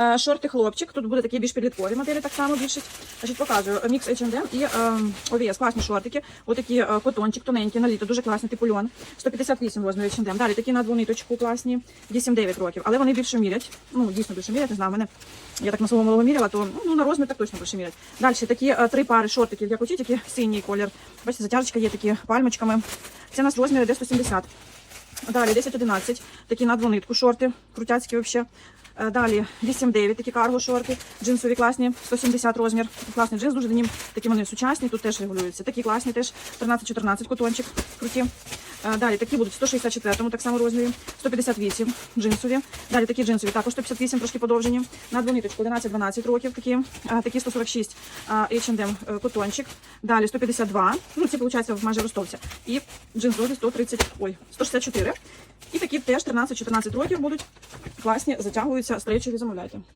Е, Шорти хлопчик. Тут буде такі більш підліткові моделі, так само більшість. Значить, показую. Мікс H&M і е, OVS. Класні шортики. Отакі е, котончик тоненький на літо, дуже класний, типу льон. 158 розмір H&M. Далі такі на двониточку класні, 8-9 років. Але вони більше мірять. Ну, дійсно більше мірять, не знаю, мене. Я так на свого малого міряла, то ну, на розмір так точно більше мірять. Далі такі е, три пари шортиків, як оті, тільки синій колір. Бачите, затяжечка є такі пальмочками. Це у нас розміри де 170. Далі 10-11, такі на двонитку шорти, крутяцькі взагалі. Е, Далі 8-9, такі карго шорти, джинсові класні, 170 розмір. Класний джинс, дуже денім, такі вони сучасні, тут теж регулюються. Такі класні теж 13-14 котончик, круті. Е, Далі такі будуть 164-му, так само розмірі, 158 джинсові. Далі такі джинсові, також 158, трошки подовжені. На двониточку 11-12 років такі, Е, такі 146 е, H&M котончик. Далі 152, ну це виходить в майже ростовця. І джинсові 130, ой, 164. І такі теж 13-14 років будуть класні, затягуються, стрейчові замовляйте.